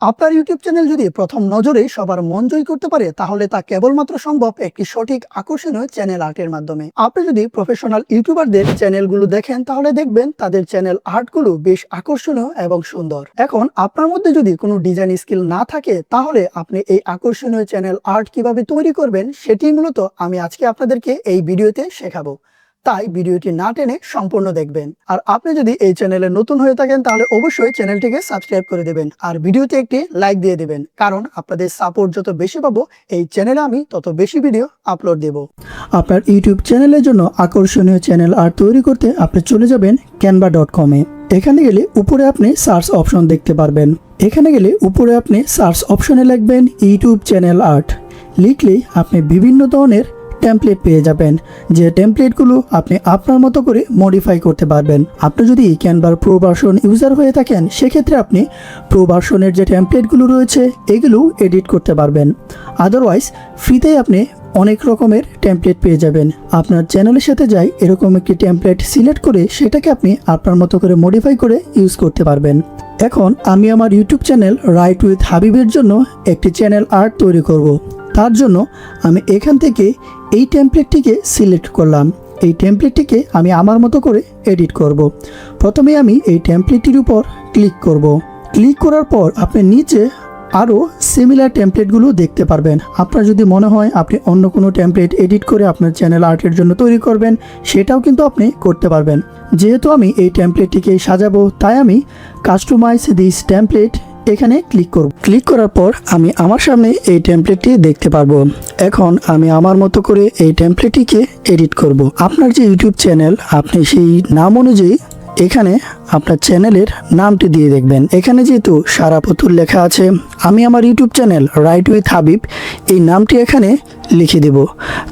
আপনার YouTube channel যদি প্রথম নজরে সবার মন জয় করতে পারে, তাহলে তা কেবলমাত্র সম্ভব একটি সঠিক আকর্ষণীয় চ্যানেল আর্টের মাধ্যমে। আপনি যদি প্রফেশনাল ইউটিউবারদের চ্যানেলগুলো দেখেন, তাহলে দেখবেন তাদের চ্যানেল আর্টগুলো বেশ আকর্ষণীয় এবং সুন্দর। এখন আপনার মধ্যে যদি কোনো ডিজাইন স্কিল না থাকে, তাহলে আপনি এই আকর্ষণীয় চ্যানেল আর্ট কীভাবে তৈরি করবেন, সেটি মূলত আমি আজকে আপনাদেরকে এই ভিডিওতে শেখাবো। তাই ভিডিওটি না টেনে সম্পূর্ণ দেখবেন। আর আপনি যদি এই চ্যানেলে নতুন হয়ে থাকেন, তাহলে অবশ্যই চ্যানেলটিকে সাবস্ক্রাইব করে দেবেন আর ভিডিওতে একটি লাইক দিয়ে দেবেন, কারণ আপনাদের সাপোর্ট যত বেশি পাবো, এই চ্যানেলে আমি তত বেশি ভিডিও আপলোড দেব। আপনার ইউটিউব চ্যানেলের জন্য আকর্ষণীয় চ্যানেল আর তৈরি করতে আপনি চলে যাবেন ক্যানভা ডট কমে এখানে গেলে উপরে আপনি সার্চ অপশন দেখতে পারবেন। এখানে গেলে উপরে আপনি সার্চ অপশনে লিখবেন ইউটিউব চ্যানেল আর্ট লিখলেই আপনি বিভিন্ন ধরনের টেমপ্লেট পেয়ে যাবেন। যে টেমপ্লেটগুলো আপনি আপনার মতো করে মডিফাই করতে পারবেন। আপনি যদি ক্যানভার প্রো ভার্সন ইউজার হয়ে থাকেন, সেক্ষেত্রে আপনি প্রো ভার্সনের যে টেমপ্লেটগুলো রয়েছে এগুলো এডিট করতে পারবেন। আদারওয়াইজ ফ্রিতেই আপনি অনেক রকমের টেমপ্লেট পেয়ে যাবেন। আপনার চ্যানেলের সাথে যাই এরকম একটি টেমপ্লেট সিলেক্ট করে, সেটাকে আপনি আপনার মতো করে মডিফাই করে ইউজ করতে পারবেন। এখন আমি আমার ইউটিউব চ্যানেল রাইট উইথ হাবিবের জন্য একটি চ্যানেল আর্ট তৈরি করব। তার জন্য আমি এখান থেকে এই টেমপ্লেটটিকে সিলেক্ট করলাম এই টেমপ্লেটটিকে আমি আমার মতো করে এডিট করব। প্রথমে আমি এই টেমপ্লেটটির উপর ক্লিক করব। ক্লিক করার পর আপনি নিচে আরও সিমিলার টেমপ্লেটগুলো দেখতে পারবেন আপনার যদি মনে হয় আপনি অন্য কোনো টেমপ্লেট এডিট করে আপনার চ্যানেল আর্টের জন্য তৈরি করবেন, সেটাও কিন্তু আপনি করতে পারবেন যেহেতু আমি এই টেমপ্লেটটিকে সাজাবো, তাই আমি কাস্টমাইজ দিস টেমপ্লেট এখানে ক্লিক করব। ক্লিক করার পর আমি আমার সামনে এই টেমপ্লেটটি দেখতে পারব। এখন আমি আমার মতো করে এই টেমপ্লেটটিকে এডিট করব। আপনার যে ইউটিউব চ্যানেল আপনি সেই নাম অনুযায়ী এখানে আপনার চ্যানেলের নামটি দিয়ে দেখবেন। এখানে যেহেতু সারা পুতুল লেখা আছে, আমি আমার YouTube channel write with Habib এই নামটি এখানে লিখে দেব।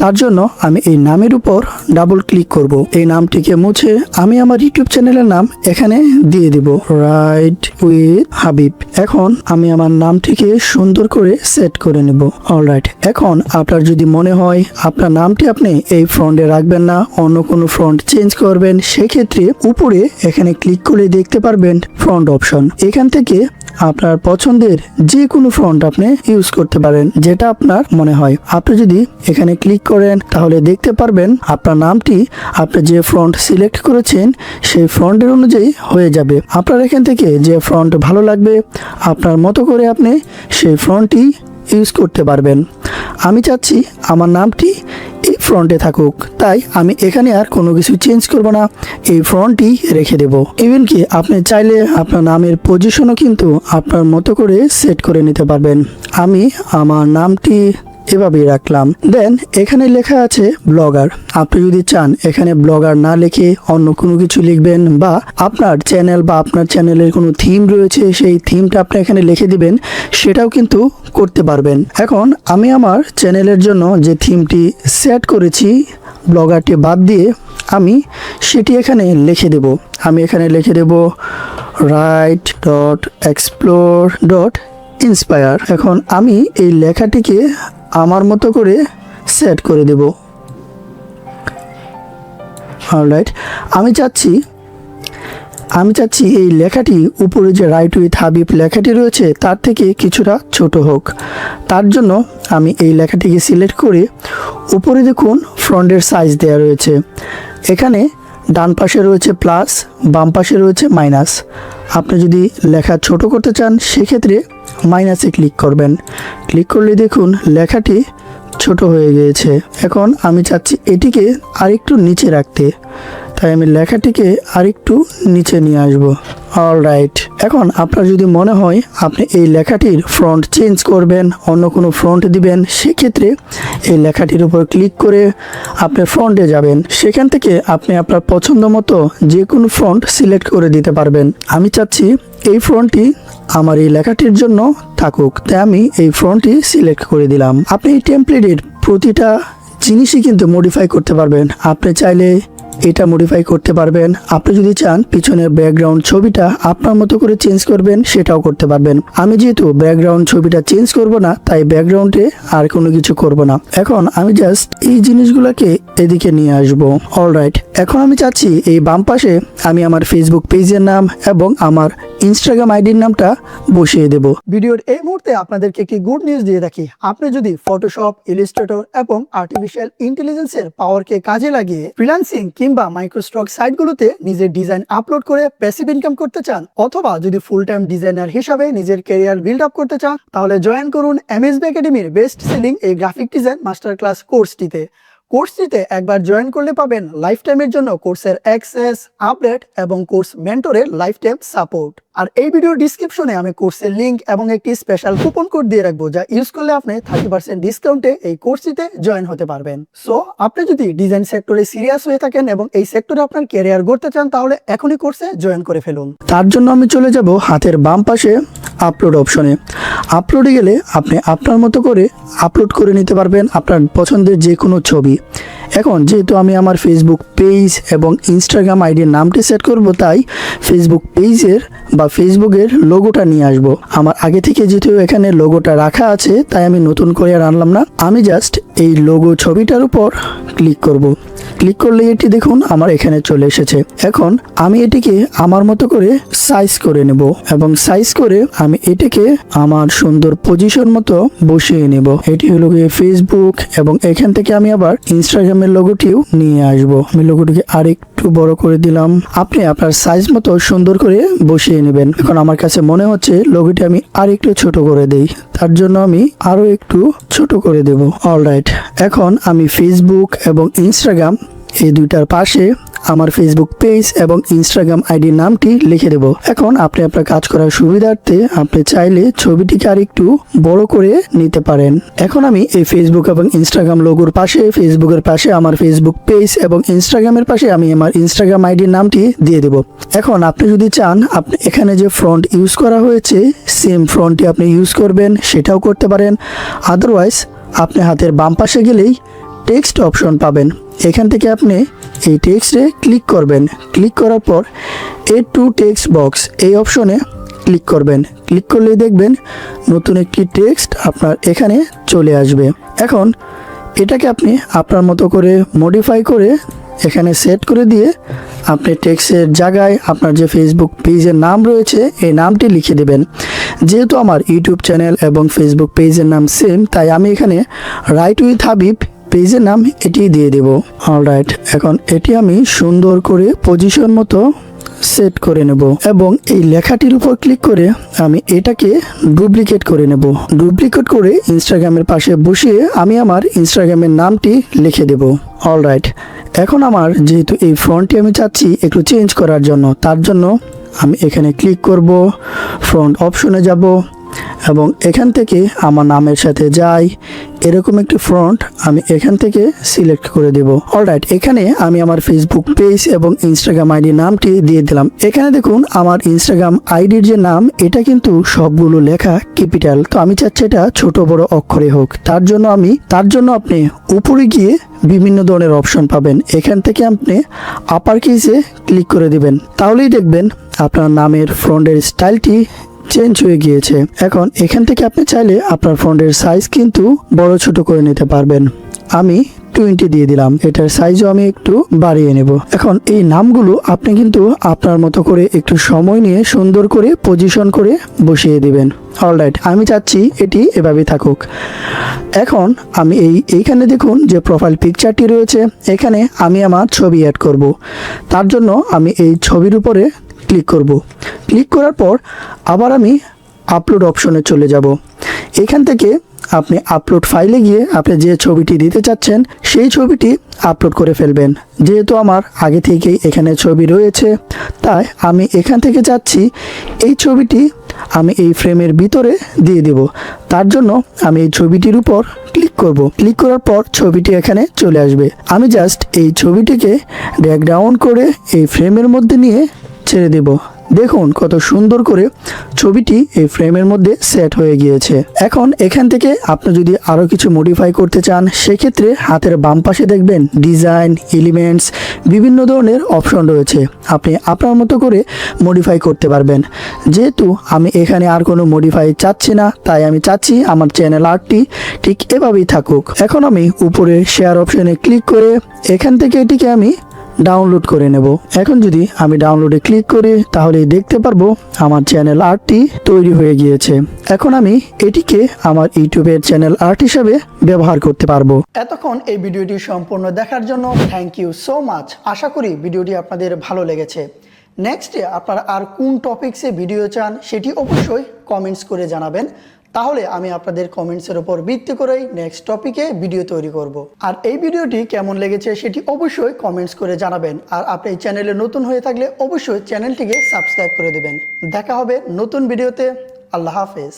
তার জন্য আমি এই নামের উপর ডাবল ক্লিক করব। এই নামটিকে মুছে আমি আমার ইউটিউব চ্যানেলের নাম এখানে দিয়ে দেব। রাইট উইথ হাবিব এখন আমি আমার নামটিকে সুন্দর করে সেট করে নেব। অলরাইট এখন আপনার যদি মনে হয় আপনার নামটি আপনি এই ফ্রন্টে রাখবেন না, অন্য কোনো ফ্রন্ট চেঞ্জ করবেন, সেক্ষেত্রে উপরে এখানে ক্লিক করে দেখতে পারবেন ফ্রন্ট অপশন এখান থেকে আপনার পছন্দের যে কোনো ফ্রন্ট আপনি ইউজ করতে পারেন, যেটা আপনার মনে হয়। আপনি যদি এখানে ক্লিক করেন, তাহলে দেখতে পারবেন আপনার নামটি, আপনি যে ফ্রন্ট সিলেক্ট করেছেন, সেই ফ্রন্টের অনুযায়ী হয়ে যাবে। আপনার এখান থেকে যে ফ্রন্ট ভালো লাগবে, আপনার মতো করে আপনি সেই ফ্রন্টটি ইউজ করতে পারবেন। আমি চাচ্ছি আমার নামটি ফ্রন্টে থাকুক। তাই আমি এখানে আর কোনো কিছু চেঞ্জ করব না। এই ফ্রন্টই রেখে দেব। ইভেন কি আপনি চাইলে আপনার নামের পজিশনও কিন্তু আপনার মতো করে সেট করে নিতে পারবেন। আমি আমার নামটি এভাবেই রাখলাম। দেন এখানে লেখা আছে ব্লগার। আপনি যদি চান এখানে ব্লগার না লিখে অন্য কোনো কিছু লিখবেন বা আপনার চ্যানেল বা আপনার চ্যানেলের কোনো থিম রয়েছে, সেই থিমটা আপনি এখানে লিখে দিবেন, সেটাও কিন্তু করতে পারবেন। এখন, আমি আমার চ্যানেলের জন্য যে থিমটি সেট করেছি, ব্লগারটি বাদ দিয়ে, আমি সেটি এখানে লিখে দেব। আমি এখানে লিখে দেব write dot explore dot inspire এখন আমি এই লেখাটিকে আমার মতো করে সেট করে দেব। অলরাইট আমি চাচ্ছি আমি চাচ্ছি এই লেখাটি উপরে যে রাইট উইথ হাবিব লেখাটি রয়েছে, তার থেকে কিছুটা ছোট হোক। তার জন্য আমি এই লেখাটিকে সিলেক্ট করে উপরে দেখুন ফ্রন্টের সাইজ দেওয়া রয়েছে। এখানে ডান পাশে রয়েছে প্লাস বাম পাশে রয়েছে মাইনাস আপনি যদি লেখা ছোট করতে চান, সেক্ষেত্রে মাইনাসে ক্লিক করবেন। ক্লিক করলে দেখুন লেখাটি ছোট হয়ে গিয়েছে। এখন আমি চাচ্ছি এটিকে আরেকটু নিচে রাখতে। তাই আমি লেখাটিকে আরেকটু নিচে নিয়ে আসব। অল রাইট এখন আপনার যদি মনে হয় আপনি এই লেখাটির ফ্রন্ট চেঞ্জ করবেন, অন্য কোনো ফ্রন্ট দিবেন, সেক্ষেত্রে এই লেখাটির উপর ক্লিক করে আপনি ফ্রন্টে যাবেন। সেখান থেকে আপনি আপনার পছন্দ মতো যে কোনো ফ্রন্ট সিলেক্ট করে দিতে পারবেন। আমি চাচ্ছি এই ফোনটি আমার এই লেখাটির জন্য থাকুক, তাই আমি এই ফোনটি সিলেক্ট করে দিলাম। আপনি এই টেমপ্লেটের প্রতিটা জিনিসই কিন্তু মডিফাই করতে পারবেন। আপনি চাইলে এটা মডিফাই করতে পারবেন। আপনি যদি চান, পিছনের ব্যাকগ্রাউন্ড ছবিটা আপনার মতো করে চেঞ্জ করবেন, সেটাও করতে পারবেন। আমি যেহেতু ব্যাকগ্রাউন্ড ছবিটা চেঞ্জ করব না, তাই ব্যাকগ্রাউন্ডে আর কোনো কিছু করব না। এখন আমি জাস্ট এই জিনিসগুলোকে এদিকে নিয়ে আসব। অলরাইট এখন আমি চাচ্ছি এই বাম পাশে আমি আমার ফেসবুক পেজের নাম এবং আমার ইনস্টাগ্রাম আইডির নামটা বসিয়ে দেব। ভিডিওর এই মুহূর্তে আপনাদেরকে একটি গুড নিউজ দিয়ে রাখি আপনি যদি ফটোশপ ইলিস্ট্রেটর এবং আর্টিফিশিয়াল ইন্টেলিজেন্সের পাওয়ারকে কাজে লাগিয়ে ফ্রিল্যান্সিং কিংবা মাইক্রোস্টক সাইটগুলোতে নিজের ডিজাইন আপলোড করে প্যাসিভ ইনকাম করতে চান, অথবা যদি ফুল টাইম ডিজাইনার হিসাবে নিজের ক্যারিয়ার বিল্ড আপ করতে চান, তাহলে জয়েন করুন এমএসবি একাডেমির বেস্ট সেলিং এই গ্রাফিক ডিজাইন মাস্টার ক্লাস কোর্সটিতে কোর্সটিতে একবার জয়েন করলে পাবেন লাইফ টাইমের জন্য কোর্সের অ্যাক্সেস আপডেট এবং কোর্স মেন্টরের লাইফ টাইম সাপোর্ট আর এই ভিডিওর ডিসক্রিপশনে আমি কোর্সের লিঙ্ক এবং একটি স্পেশাল কুপন কোড দিয়ে রাখব যা ইউজ করলে আপনি থার্টি পার্সেন্ট ডিসকাউন্টে এই কোর্সটিতে জয়েন হতে পারবেন। সো আপনি যদি ডিজাইন সেক্টরে সিরিয়াস হয়ে থাকেন এবং এই সেক্টরে আপনার ক্যারিয়ার গড়তে চান, তাহলে এখনই কোর্সে জয়েন করে ফেলুন। তার জন্য আমি চলে যাব হাতের বাম পাশে। আপলোড অপশনে আপলোডে গেলে আপনি আপনার মতো করে আপলোড করে নিতে পারবেন আপনার পছন্দের যে কোনো ছবি। এখন যেহেতু আমি আমার ফেসবুক পেজ এবং ইনস্টাগ্রাম আইডির নামটি সেট করব, তাই ফেসবুক পেজের বা ফেসবুকের লোগোটা নিয়ে আসব। আমার আগে থেকে যেহেতু এখানে লোগোটা রাখা আছে, তাই আমি নতুন করে আর আনলাম না। আমি জাস্ট এই লোগো ছবিটার উপর ক্লিক করব। ক্লিক করলে এটি দেখুন আমার এখানে চলে এসেছে। এখন আমি এটিকে আমার মতো করে সাইজ করে নেব এবং সাইজ করে আমি এটিকে আমার সুন্দর পজিশন মতো বসিয়ে নেব। এটি হলো গিয়ে ফেসবুক এবং এখান থেকে আমি আবার ইনস্টাগ্রামের লোগোটিও নিয়ে আসব। আমি লোগোটিকে আরেকটু বড় করে দিলাম। আপনি আপনার সাইজ মতো সুন্দর করে বসিয়ে নেবেন। এখন আমার কাছে মনে হচ্ছে লোগোটি আমি আর একটু ছোট করে দেই। তার জন্য আমি আরও একটু ছোট করে দেব। অলরাইট এখন আমি ফেসবুক এবং ইনস্টাগ্রাম এই দুইটার পাশে আমার ফেসবুক পেজ এবং ইনস্টাগ্রাম আইডির নামটি লিখে দেব। এখন আপনি আপনার কাজ করার সুবিধার্থে আপনি চাইলে ছবিটিকে আর একটু বড় করে নিতে পারেন। এখন আমি এই ফেসবুক এবং ইনস্টাগ্রাম লোগোর পাশে ফেসবুকের পাশে আমার ফেসবুক পেজ এবং ইনস্টাগ্রামের পাশে আমি আমার ইনস্টাগ্রাম আইডির নামটি দিয়ে দেব। এখন আপনি যদি চান, আপনি এখানে যে ফ্রন্ট ইউজ করা হয়েছে সেম ফ্রন্টটি আপনি ইউজ করবেন, সেটাও করতে পারেন। আদারওয়াইজ আপনি হাতের বাম পাশে গেলেই টেক্সট অপশন পাবেন। এখান থেকে আপনি এই টেক্সটে ক্লিক করবেন। ক্লিক করার পর এ টু টেক্সট বক্স এই অপশনে ক্লিক করবেন। ক্লিক করলেই দেখবেন নতুন একটি টেক্সট আপনার এখানে চলে আসবে। এখন এটাকে আপনি আপনার মতো করে মডিফাই করে এখানে সেট করে দিয়ে আপনি টেক্সটের জায়গায় আপনার যে ফেসবুক পেজের নাম রয়েছে, এই নামটি লিখে দেবেন। যেহেতু আমার ইউটিউব চ্যানেল এবং ফেসবুক পেজের নাম সেম তাই আমি এখানে রাইট উইথ হাবিব পেজের নাম এটি দিয়ে দেব। অলরাইট এখন এটি আমি সুন্দর করে পজিশন মতো সেট করে নেব এবং এই লেখাটির উপর ক্লিক করে আমি এটাকে ডুপ্লিকেট করে নেব। ডুপ্লিকেট করে ইনস্টাগ্রামের পাশে বসিয়ে আমি আমার ইনস্টাগ্রামের নামটি লিখে দেব। অলরাইট এখন আমার যেহেতু এই ফ্রন্টটি আমি চাচ্ছি একটু চেঞ্জ করার জন্য, তার জন্য আমি এখানে ক্লিক করব ফ্রন্ট অপশনে যাব এবং এখান থেকে আমার নামের সাথে যাই। এরকম একটি ফ্রন্ট আমি এখান থেকে সিলেক্ট করে দেব। অলরাইট এখানে আমি আমার ফেসবুক পেজ এবং ইনস্টাগ্রাম আইডি নামটি দিয়ে দিলাম। এখানে দেখুন আমার ইনস্টাগ্রাম আইডির যে নাম, এটা কিন্তু সবগুলো লেখা ক্যাপিটাল তো আমি চাচ্ছি এটা ছোট, বড় অক্ষরে হোক। তার জন্য আমি, তার জন্য আপনি উপরে গিয়ে বিভিন্ন ধরনের অপশন পাবেন। এখান থেকে আপনি আপার কেসে ক্লিক করে দিবেন। তাহলেই দেখবেন আপনার নামের ফ্রন্টের স্টাইলটি চেঞ্জ হয়ে গিয়েছে। এখন এখান থেকে আপনি চাইলে আপনার ফন্টের সাইজ কিন্তু বড় ছোট করে নিতে পারবেন। আমি টোয়েন্টি দিয়ে দিলাম। এটার সাইজও আমি একটু বাড়িয়ে নেব। এখন এই নামগুলো আপনি কিন্তু আপনার মতো করে একটু সময় নিয়ে সুন্দর করে পজিশন করে বসিয়ে দিবেন। অলরাইট আমি চাচ্ছি এটি এভাবে থাকুক। এখন আমি এই, এইখানে দেখুন যে প্রোফাইল পিকচারটি রয়েছে। এখানে আমি আমার ছবি অ্যাড করব। তার জন্য আমি এই ছবির উপরে ক্লিক করব। ক্লিক করার পর আবার আমি আপলোড অপশনে চলে যাব। এখান থেকে আপনি আপলোড ফাইলে গিয়ে আপনি যে ছবিটি দিতে চাচ্ছেন, সেই ছবিটি আপলোড করে ফেলবেন। যেহেতু আমার আগে থেকেই এখানে ছবি রয়েছে, তাই আমি এখান থেকে চাচ্ছি এই ছবিটি আমি এই ফ্রেমের ভিতরে দিয়ে দেব। তার জন্য আমি এই ছবিটির উপর ক্লিক করব। ক্লিক করার পর ছবিটি এখানে চলে আসবে। আমি জাস্ট এই ছবিটিকে ডাউন করে এই ফ্রেমের মধ্যে নিয়ে ছেড়ে দেব। দেখুন কত সুন্দর করে ছবিটি এই ফ্রেমের মধ্যে সেট হয়ে গিয়েছে। এখন এখান থেকে আপনি যদি আরও কিছু মডিফাই করতে চান, সেক্ষেত্রে হাতের বাম পাশে দেখবেন ডিজাইন এলিমেন্টস বিভিন্ন ধরনের অপশন রয়েছে। আপনি আপনার মতো করে মডিফাই করতে পারবেন। যেহেতু আমি এখানে আর কোনো মডিফাই চাচ্ছি না, তাই আমি চাচ্ছি আমার চ্যানেল আর্টটি ঠিক এভাবেই থাকুক। এখন আমি উপরে শেয়ার অপশনে ক্লিক করে এখান থেকে এটিকে আমি ডাউনলোড করে নেব। এখন যদি আমি ডাউনলোডে ক্লিক করি তাহলে দেখতে পারব আমার চ্যানেল আর্টটি তৈরি হয়ে গিয়েছে। এখন আমি এটিকে আমার ইউটিউবের চ্যানেল আর্ট হিসাবে ব্যবহার করতে পারব। এতক্ষণ এই ভিডিওটি সম্পূর্ণ দেখার জন্য থ্যাংক ইউ সো মাচ আশা করি ভিডিওটি আপনাদের ভালো লেগেছে। নেক্সটে আপনারা আর কোন টপিকসে ভিডিও চান, সেটি অবশ্যই কমেন্টস করে জানাবেন। তাহলে আমি আপনাদের কমেন্টসের উপর ভিত্তি করেই নেক্সট টপিকে ভিডিও তৈরি করব। আর এই ভিডিওটি কেমন লেগেছে সেটি অবশ্যই কমেন্টস করে জানাবেন। আর আপনি এই চ্যানেলে নতুন হয়ে থাকলে অবশ্যই চ্যানেলটিকে সাবস্ক্রাইব করে দেবেন। দেখা হবে নতুন ভিডিওতে আল্লাহ হাফেজ।